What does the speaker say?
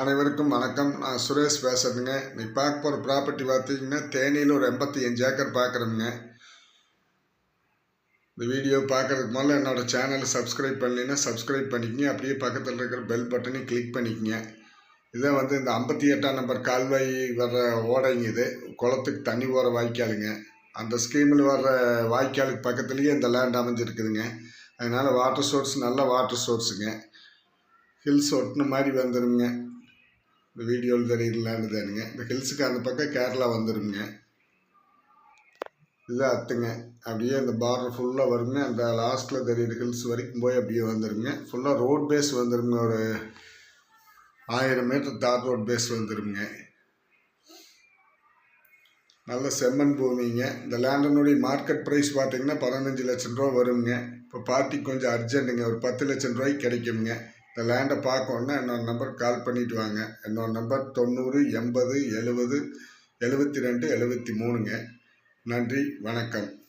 அனைவருக்கும் வணக்கம். நான் சுரேஷ் பேசுறேங்க. நீ பார்க்க போகிற ப்ராப்பர்ட்டி பார்த்தீங்கன்னா தேனியில் ஒரு எண்பத்தி அஞ்சு ஏக்கர் பார்க்குறோங்க இந்த வீடியோ பார்க்குறதுக்கு முதல்ல என்னோடய சேனலை சப்ஸ்கிரைப் பண்ணலைன்னா சப்ஸ்கிரைப் பண்ணிக்கங்க. அப்படியே பக்கத்தில் இருக்கிற பெல் பட்டனையும் கிளிக் பண்ணிக்கங்க. இதை வந்து இந்த ஐம்பத்தி எட்டாம் நம்பர் கால்வாய் வர்ற ஓடைங்க இது. குளத்துக்கு தண்ணி போகிற வாய்க்காலுங்க. அந்த ஸ்கீமில் வர்ற வாய்க்காலுக்கு பக்கத்துலேயே இந்த லேண்ட் அமைஞ்சிருக்குதுங்க. அதனால் வாட்டர் சோர்ஸ் நல்ல வாட்டர் சோர்ஸுங்க ஹில்ஸ் ஒட்டின மாதிரி வந்துடுங்க இந்த வீடியோவில் தெரியலான்னு தானுங்க. இந்த ஹில்ஸுக்கு அந்த பக்கம் கேரளா வந்துடுங்க இது அத்துங்க. அப்படியே அந்த பார்டர் ஃபுல்லாக வருங்க. அந்த லாஸ்ட்டில் தெரியுற ஹில்ஸ் வரைக்கும் போய் அப்படியே வந்துடுங்க ஃபுல்லாக ரோட் பேஸ் வந்துடுங்க ஒரு ஆயிரம் மீட்டர் தார் ரோட் பேஸ் வந்துடுங்க நல்ல செம்மண் பூமிங்க. இந்த லேண்டனுடைய மார்க்கெட் ப்ரைஸ் பார்த்தீங்கன்னா பதினஞ்சு லட்சம் ரூபா வருங்க. இப்போ பார்ட்டிக்கு கொஞ்சம் அர்ஜென்ட்டுங்க ஒரு பத்து லட்சம் ரூபாய்க்கு கிடைக்குங்க. இந்த லேண்டை பார்க்கணுன்னா என்னோட நம்பர் கால் பண்ணிவிட்டு வாங்க. என்னோட நம்பர் தொண்ணூறு எண்பது எழுபது எழுபத்தி ரெண்டு எழுபத்தி மூணுங்க. நன்றி வணக்கம்.